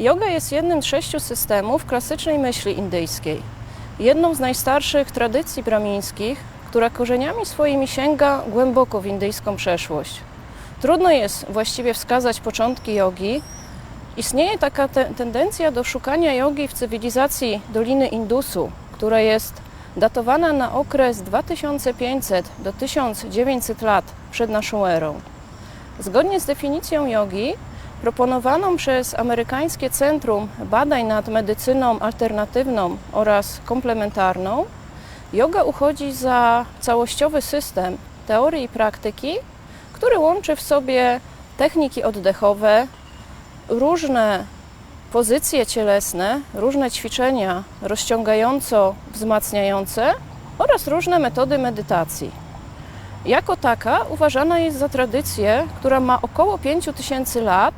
Yoga jest jednym z sześciu systemów klasycznej myśli indyjskiej. Jedną z najstarszych tradycji bramińskich, która korzeniami swoimi sięga głęboko w indyjską przeszłość. Trudno jest właściwie wskazać początki jogi. Istnieje taka te tendencja do szukania jogi w cywilizacji Doliny Indusu, która jest datowana na okres 2500 do 1900 lat przed naszą erą. Zgodnie z definicją jogi, proponowaną przez amerykańskie Centrum Badań nad Medycyną Alternatywną oraz Komplementarną, yoga uchodzi za całościowy system teorii i praktyki, który łączy w sobie techniki oddechowe, różne pozycje cielesne, różne ćwiczenia rozciągająco-wzmacniające oraz różne metody medytacji. Jako taka uważana jest za tradycję, która ma około 5000 lat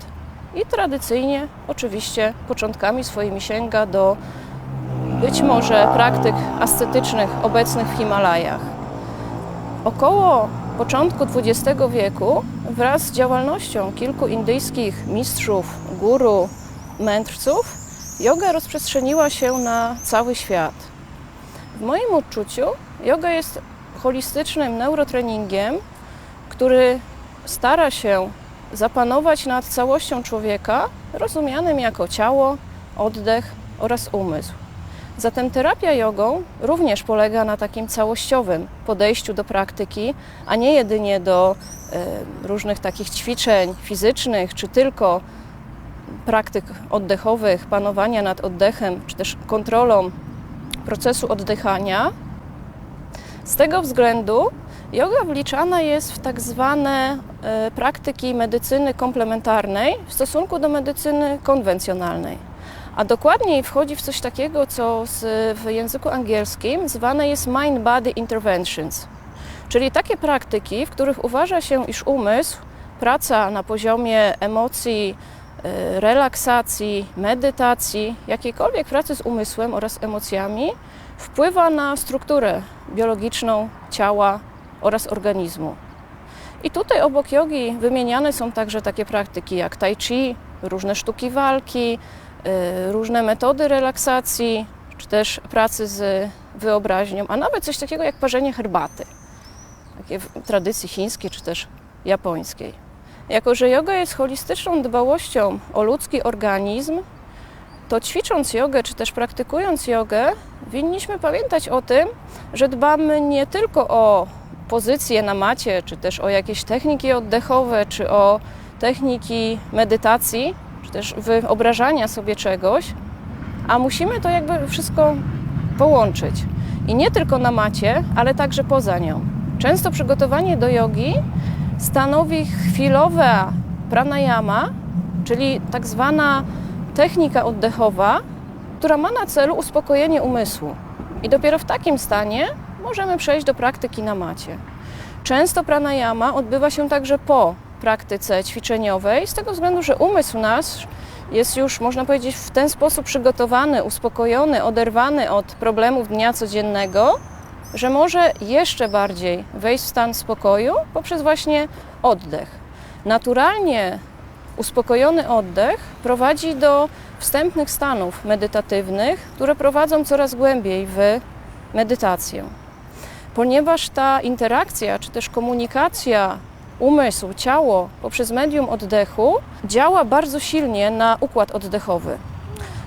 i tradycyjnie, oczywiście, początkami swoimi sięga do być może praktyk ascetycznych obecnych w Himalajach. Około początku XX wieku wraz z działalnością kilku indyjskich mistrzów, guru, mędrców, yoga rozprzestrzeniła się na cały świat. W moim odczuciu yoga jest holistycznym neurotreningiem, który stara się zapanować nad całością człowieka, rozumianym jako ciało, oddech oraz umysł. Zatem terapia jogą również polega na takim całościowym podejściu do praktyki, a nie jedynie do y, różnych takich ćwiczeń fizycznych, czy tylko praktyk oddechowych, panowania nad oddechem, czy też kontrolą procesu oddychania. Z tego względu yoga wliczana jest w tak zwane y, praktyki medycyny komplementarnej w stosunku do medycyny konwencjonalnej. A dokładniej wchodzi w coś takiego, co w języku angielskim zwane jest mind-body interventions, czyli takie praktyki, w których uważa się, iż umysł, praca na poziomie emocji, y, relaksacji, medytacji, jakiejkolwiek pracy z umysłem oraz emocjami, wpływa na strukturę biologiczną ciała oraz organizmu. I tutaj obok jogi wymieniane są także takie praktyki jak tai chi, różne sztuki walki, y, różne metody relaksacji, czy też pracy z wyobraźnią, a nawet coś takiego jak parzenie herbaty, takie w tradycji chińskiej czy też japońskiej. Jako, że yoga jest holistyczną dbałością o ludzki organizm, to ćwicząc jogę, czy też praktykując jogę, winniśmy pamiętać o tym, że dbamy nie tylko o pozycje na macie, czy też o jakieś techniki oddechowe, czy o techniki medytacji, czy też wyobrażania sobie czegoś, a musimy to jakby wszystko połączyć. I nie tylko na macie, ale także poza nią. Często przygotowanie do jogi stanowi chwilowa pranayama, czyli tak zwana technika oddechowa, która ma na celu uspokojenie umysłu. I dopiero w takim stanie możemy przejść do praktyki na macie. Często pranayama odbywa się także po praktyce ćwiczeniowej, z tego względu, że umysł nasz jest już, można powiedzieć, w ten sposób przygotowany, uspokojony, oderwany od problemów dnia codziennego, że może jeszcze bardziej wejść w stan spokoju poprzez właśnie oddech. Naturalnie uspokojony oddech prowadzi do wstępnych stanów medytatywnych, które prowadzą coraz głębiej w medytację. Ponieważ ta interakcja, czy też komunikacja umysł, ciało poprzez medium oddechu działa bardzo silnie na układ oddechowy.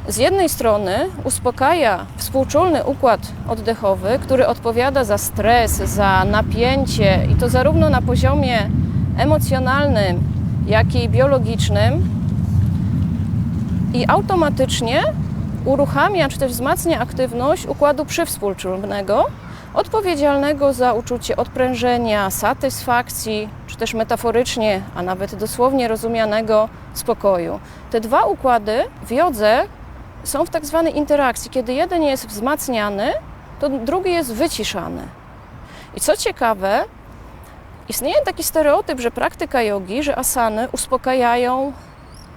Z jednej strony uspokaja współczulny układ oddechowy, który odpowiada za stres, za napięcie i to zarówno na poziomie emocjonalnym, jak i biologicznym i automatycznie uruchamia czy też wzmacnia aktywność układu przywspółczulnego, odpowiedzialnego za uczucie odprężenia, satysfakcji, czy też metaforycznie, a nawet dosłownie rozumianego spokoju. Te dwa układy w jodze są w tak zwanej interakcji. Kiedy jeden jest wzmacniany, to drugi jest wyciszany. I co ciekawe, istnieje taki stereotyp, że praktyka jogi, że asany uspokajają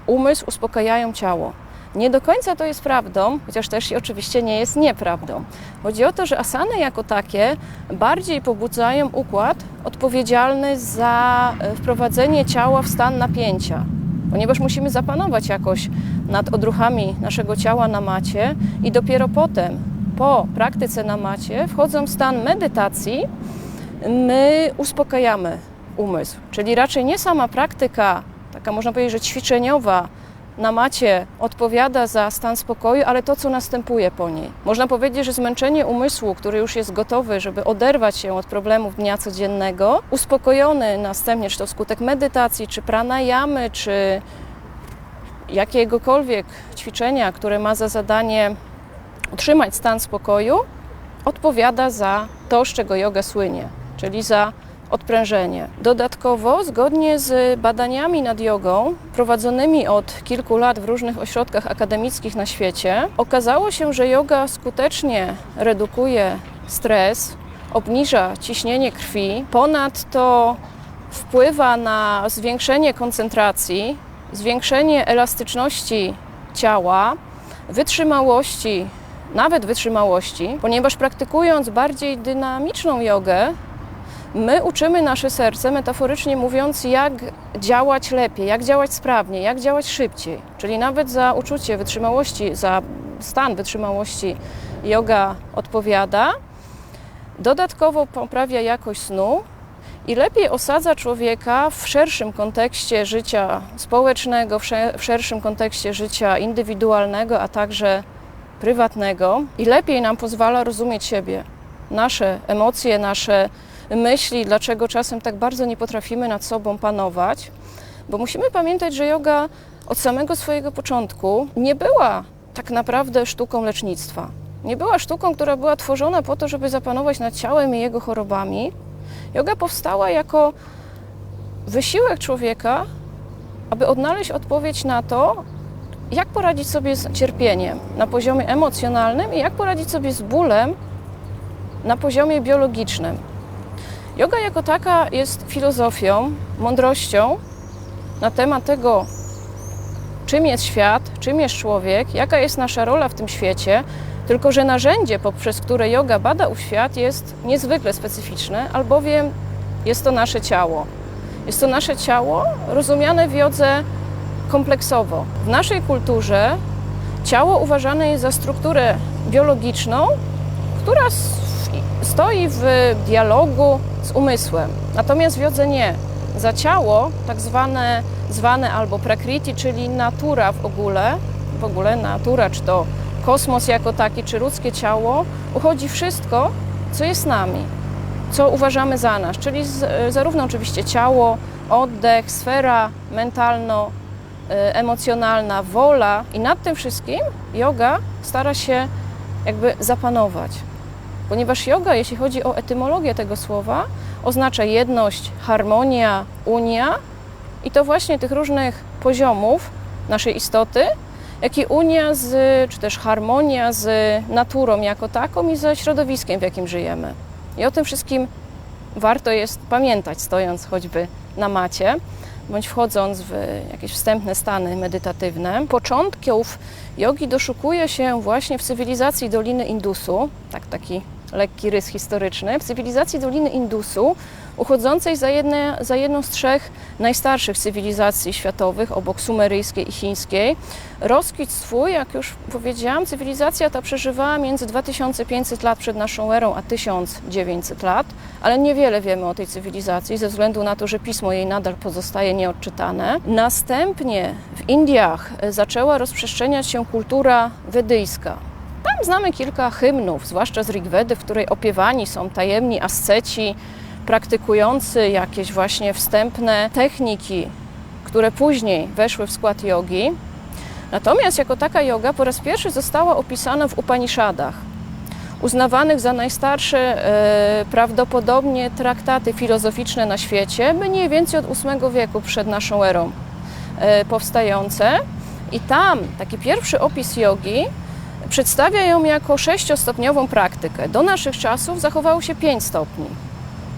umysł, uspokajają ciało. Nie do końca to jest prawdą, chociaż też i oczywiście nie jest nieprawdą. Chodzi o to, że asany jako takie bardziej pobudzają układ odpowiedzialny za e, wprowadzenie ciała w stan napięcia, ponieważ musimy zapanować jakoś nad odruchami naszego ciała na macie i dopiero potem, po praktyce na macie, wchodząc w stan medytacji, my uspokajamy umysł. Czyli raczej nie sama praktyka, taka można powiedzieć, że ćwiczeniowa na macie odpowiada za stan spokoju, ale to, co następuje po niej. Można powiedzieć, że zmęczenie umysłu, który już jest gotowy, żeby oderwać się od problemów dnia codziennego, uspokojony następnie, czy to wskutek medytacji, czy pranayamy, czy jakiegokolwiek ćwiczenia, które ma za zadanie utrzymać stan spokoju, odpowiada za to, z czego yoga słynie, czyli za odprężenie. Dodatkowo, zgodnie z badaniami nad jogą, prowadzonymi od kilku lat w różnych ośrodkach akademickich na świecie, okazało się, że yoga skutecznie redukuje stres, obniża ciśnienie krwi, ponadto wpływa na zwiększenie koncentracji, zwiększenie elastyczności ciała, wytrzymałości, nawet wytrzymałości, ponieważ praktykując bardziej dynamiczną jogę, my uczymy nasze serce, metaforycznie mówiąc, jak działać lepiej, jak działać sprawniej, jak działać szybciej. Czyli nawet za uczucie wytrzymałości, za stan wytrzymałości yoga odpowiada. Dodatkowo poprawia jakość snu i lepiej osadza człowieka w szerszym kontekście życia społecznego, w szerszym kontekście życia indywidualnego, a także prywatnego i lepiej nam pozwala rozumieć siebie, nasze emocje, nasze myśli, dlaczego czasem tak bardzo nie potrafimy nad sobą panować, bo musimy pamiętać, że yoga od samego swojego początku nie była tak naprawdę sztuką lecznictwa. Nie była sztuką, która była tworzona po to, żeby zapanować nad ciałem i jego chorobami. Yoga powstała jako wysiłek człowieka, aby odnaleźć odpowiedź na to, jak poradzić sobie z cierpieniem na poziomie emocjonalnym i jak poradzić sobie z bólem na poziomie biologicznym. Yoga jako taka jest filozofią, mądrością na temat tego, czym jest świat, czym jest człowiek, jaka jest nasza rola w tym świecie, tylko że narzędzie, poprzez które yoga bada ów świat, jest niezwykle specyficzne, albowiem jest to nasze ciało. Jest to nasze ciało rozumiane w jodze kompleksowo. W naszej kulturze ciało uważane jest za strukturę biologiczną, która stoi w dialogu z umysłem. Natomiast w jodze nie. Za ciało, tak zwane, zwane albo prakriti, czyli natura w ogóle, w ogóle natura, czy to kosmos jako taki, czy ludzkie ciało, uchodzi wszystko, co jest nami, co uważamy za nas, czyli z, zarówno oczywiście ciało, oddech, sfera mentalno, y, emocjonalna, wola i nad tym wszystkim yoga stara się jakby zapanować ponieważ yoga, jeśli chodzi o etymologię tego słowa, oznacza jedność, harmonia, unia i to właśnie tych różnych poziomów naszej istoty, jak i unia z, czy też harmonia z naturą jako taką i ze środowiskiem, w jakim żyjemy. I o tym wszystkim warto jest pamiętać, stojąc choćby na macie, bądź wchodząc w jakieś wstępne stany medytatywne. Początków jogi doszukuje się właśnie w cywilizacji Doliny Indusu, tak taki lekki rys historyczny, w cywilizacji Doliny Indusu, uchodzącej za, jedne, za jedną z trzech najstarszych cywilizacji światowych, obok sumeryjskiej i chińskiej. Rozkwit swój, jak już powiedziałam, cywilizacja ta przeżywała między 2500 lat przed naszą erą, a 1900 lat, ale niewiele wiemy o tej cywilizacji, ze względu na to, że pismo jej nadal pozostaje nieodczytane. Następnie w Indiach zaczęła rozprzestrzeniać się kultura wedyjska, tam znamy kilka hymnów, zwłaszcza z Rigvedy, w której opiewani są tajemni asceci, praktykujący jakieś właśnie wstępne techniki, które później weszły w skład jogi. Natomiast jako taka yoga po raz pierwszy została opisana w Upanishadach, uznawanych za najstarsze e, prawdopodobnie traktaty filozoficzne na świecie, mniej więcej od VIII wieku przed naszą erą e, powstające. I tam taki pierwszy opis jogi Przedstawia ją jako sześciostopniową praktykę. Do naszych czasów zachowało się pięć stopni.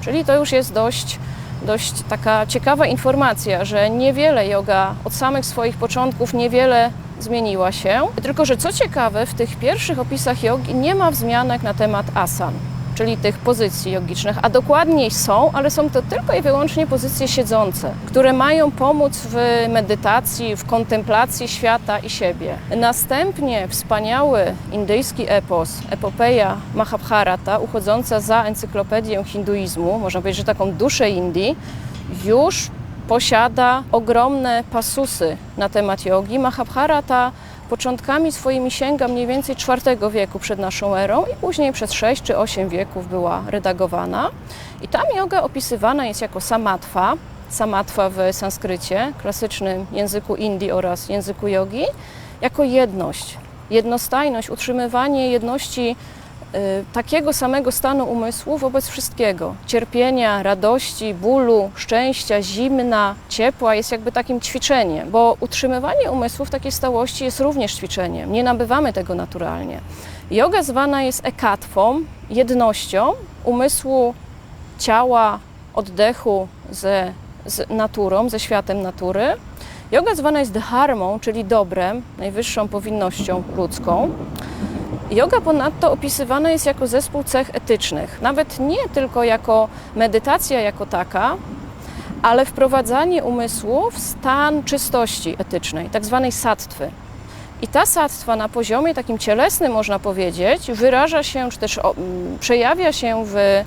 Czyli to już jest dość, dość taka ciekawa informacja, że niewiele yoga od samych swoich początków niewiele zmieniła się. Tylko, że co ciekawe, w tych pierwszych opisach jogi nie ma wzmianek na temat asan, czyli tych pozycji jogicznych, a dokładniej są, ale są to tylko i wyłącznie pozycje siedzące, które mają pomóc w medytacji, w kontemplacji świata i siebie. Następnie wspaniały indyjski epos, epopeja Mahabharata, uchodząca za encyklopedię hinduizmu, można powiedzieć, że taką duszę Indii, już posiada ogromne pasusy na temat jogi. Mahabharata początkami swoimi sięga mniej więcej IV wieku przed naszą erą i później przez 6 czy 8 wieków była redagowana. I tam yoga opisywana jest jako samatwa, samatwa w sanskrycie, klasycznym języku Indii oraz języku jogi, jako jedność, jednostajność, utrzymywanie jedności takiego samego stanu umysłu wobec wszystkiego. Cierpienia, radości, bólu, szczęścia, zimna, ciepła jest jakby takim ćwiczeniem, bo utrzymywanie umysłu w takiej stałości jest również ćwiczeniem. Nie nabywamy tego naturalnie. Yoga zwana jest ekatwą, jednością umysłu, ciała, oddechu ze, z naturą, ze światem natury. Yoga zwana jest dharmą, czyli dobrem, najwyższą powinnością ludzką. Yoga ponadto opisywana jest jako zespół cech etycznych, nawet nie tylko jako medytacja jako taka, ale wprowadzanie umysłu w stan czystości etycznej, tak zwanej sattwy. I ta sattwa na poziomie takim cielesnym, można powiedzieć, wyraża się, czy też przejawia się w y,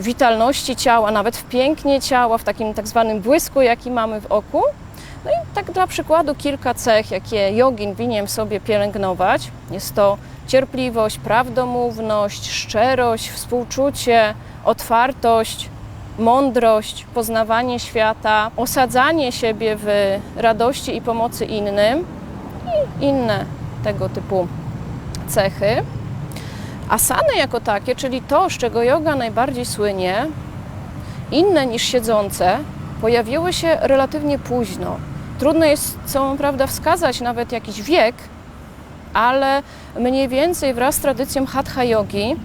witalności ciała, nawet w pięknie ciała, w takim tak zwanym błysku, jaki mamy w oku. No i tak dla przykładu kilka cech, jakie jogin winien sobie pielęgnować. Jest to cierpliwość, prawdomówność, szczerość, współczucie, otwartość, mądrość, poznawanie świata, osadzanie siebie w radości i pomocy innym i inne tego typu cechy. Asany jako takie, czyli to, z czego yoga najbardziej słynie, inne niż siedzące, pojawiły się relatywnie późno. Trudno jest, co prawda, wskazać nawet jakiś wiek, ale mniej więcej wraz z tradycją hatha yogi,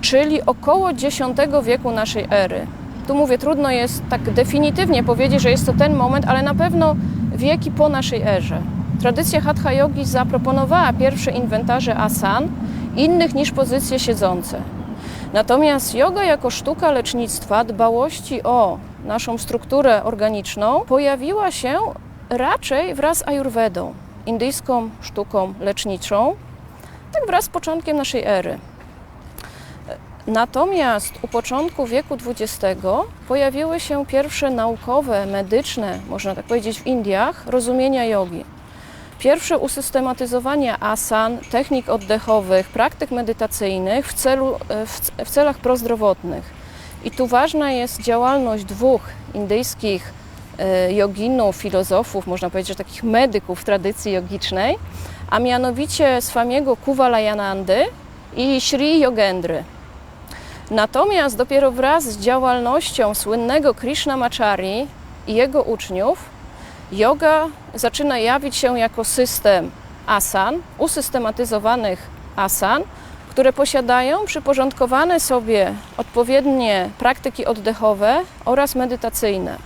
czyli około X wieku naszej ery. Tu mówię, trudno jest tak definitywnie powiedzieć, że jest to ten moment, ale na pewno wieki po naszej erze. Tradycja hatha yogi zaproponowała pierwsze inwentarze asan, innych niż pozycje siedzące. Natomiast yoga jako sztuka lecznictwa, dbałości o naszą strukturę organiczną, pojawiła się raczej wraz z ajurwedą, indyjską sztuką leczniczą, tak wraz z początkiem naszej ery. Natomiast u początku wieku XX pojawiły się pierwsze naukowe, medyczne, można tak powiedzieć, w Indiach rozumienia jogi. Pierwsze usystematyzowanie asan, technik oddechowych, praktyk medytacyjnych w, celu, w, w celach prozdrowotnych. I tu ważna jest działalność dwóch indyjskich e, joginów, filozofów, można powiedzieć, że takich medyków tradycji jogicznej, a mianowicie Swamiego Kuvalayanandy i Sri Yogendry. Natomiast dopiero wraz z działalnością słynnego Krishnamachari i jego uczniów, yoga zaczyna jawić się jako system asan, usystematyzowanych asan, które posiadają przyporządkowane sobie odpowiednie praktyki oddechowe oraz medytacyjne.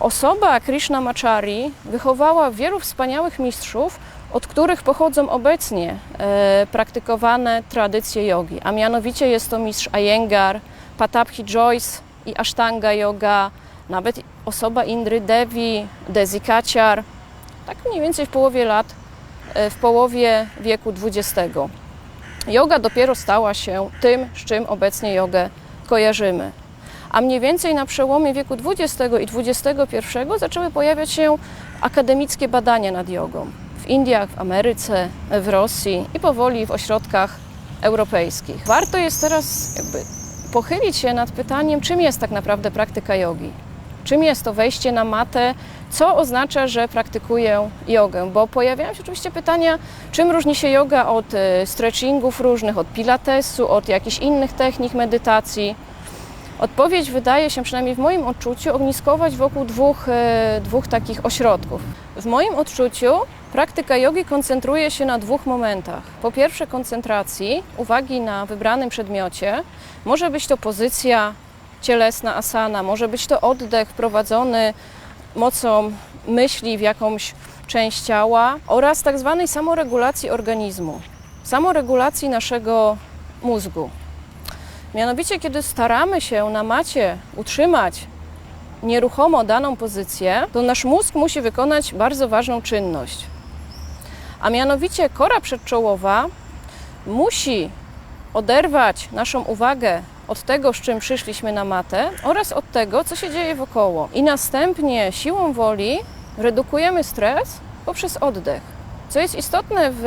Osoba Krishnamachari wychowała wielu wspaniałych mistrzów, od których pochodzą obecnie e, praktykowane tradycje jogi, a mianowicie jest to mistrz Iyengar, Pataphi Joyce i Ashtanga Yoga, nawet osoba Indry Devi, Desi Kaciar, tak mniej więcej w połowie lat, e, w połowie wieku XX. Yoga dopiero stała się tym, z czym obecnie jogę kojarzymy. A mniej więcej na przełomie wieku XX i XXI zaczęły pojawiać się akademickie badania nad jogą w Indiach, w Ameryce, w Rosji i powoli w ośrodkach europejskich. Warto jest teraz jakby pochylić się nad pytaniem, czym jest tak naprawdę praktyka jogi. Czym jest to wejście na matę, co oznacza, że praktykuję jogę? Bo pojawiają się oczywiście pytania, czym różni się yoga od e, stretchingów różnych, od pilatesu, od jakichś innych technik medytacji. Odpowiedź wydaje się, przynajmniej w moim odczuciu, ogniskować wokół dwóch, e, dwóch takich ośrodków. W moim odczuciu praktyka jogi koncentruje się na dwóch momentach. Po pierwsze, koncentracji, uwagi na wybranym przedmiocie. Może być to pozycja cielesna asana, może być to oddech wprowadzony mocą myśli w jakąś część ciała oraz tak zwanej samoregulacji organizmu, samoregulacji naszego mózgu. Mianowicie, kiedy staramy się na macie utrzymać nieruchomo daną pozycję, to nasz mózg musi wykonać bardzo ważną czynność. A mianowicie kora przedczołowa musi oderwać naszą uwagę od tego, z czym przyszliśmy na matę oraz od tego, co się dzieje wokoło. I następnie siłą woli redukujemy stres poprzez oddech. Co jest istotne w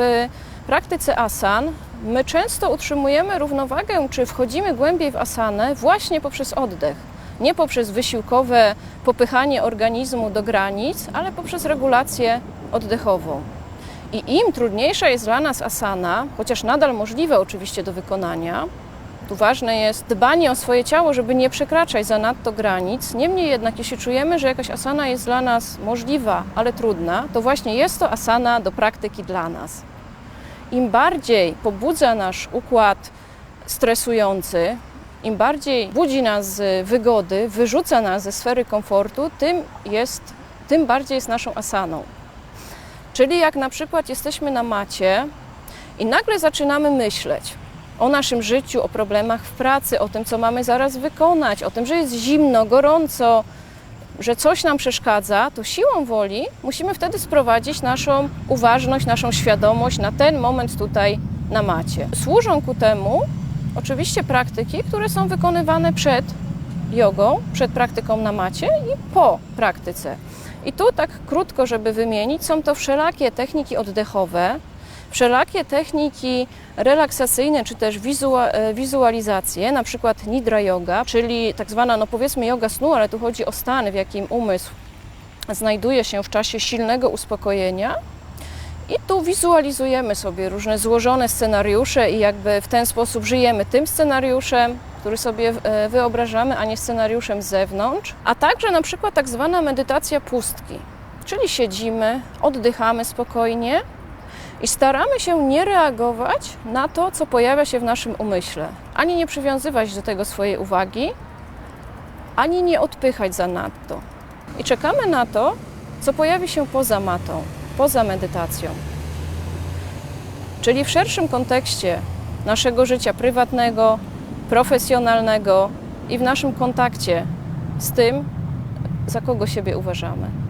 praktyce asan, my często utrzymujemy równowagę, czy wchodzimy głębiej w asanę właśnie poprzez oddech. Nie poprzez wysiłkowe popychanie organizmu do granic, ale poprzez regulację oddechową. I im trudniejsza jest dla nas asana, chociaż nadal możliwe oczywiście do wykonania, tu ważne jest dbanie o swoje ciało, żeby nie przekraczać zanadto granic. Niemniej jednak, jeśli czujemy, że jakaś asana jest dla nas możliwa, ale trudna, to właśnie jest to asana do praktyki dla nas. Im bardziej pobudza nasz układ stresujący, im bardziej budzi nas z wygody, wyrzuca nas ze sfery komfortu, tym, jest, tym bardziej jest naszą asaną. Czyli jak na przykład jesteśmy na macie i nagle zaczynamy myśleć o naszym życiu, o problemach w pracy, o tym, co mamy zaraz wykonać, o tym, że jest zimno, gorąco, że coś nam przeszkadza, to siłą woli musimy wtedy sprowadzić naszą uważność, naszą świadomość na ten moment tutaj na macie. Służą ku temu oczywiście praktyki, które są wykonywane przed jogą, przed praktyką na macie i po praktyce. I tu tak krótko, żeby wymienić, są to wszelakie techniki oddechowe, wszelakie techniki relaksacyjne czy też e, wizualizacje, na przykład nidra yoga, czyli tak zwana, no powiedzmy yoga snu, ale tu chodzi o stan, w jakim umysł znajduje się w czasie silnego uspokojenia. I tu wizualizujemy sobie różne złożone scenariusze i jakby w ten sposób żyjemy tym scenariuszem, który sobie e, wyobrażamy, a nie scenariuszem z zewnątrz. A także na przykład tak zwana medytacja pustki, czyli siedzimy, oddychamy spokojnie i staramy się nie reagować na to, co pojawia się w naszym umyśle, ani nie przywiązywać do tego swojej uwagi, ani nie odpychać zanadto. I czekamy na to, co pojawi się poza matą, poza medytacją. Czyli w szerszym kontekście naszego życia prywatnego, profesjonalnego i w naszym kontakcie z tym, za kogo siebie uważamy.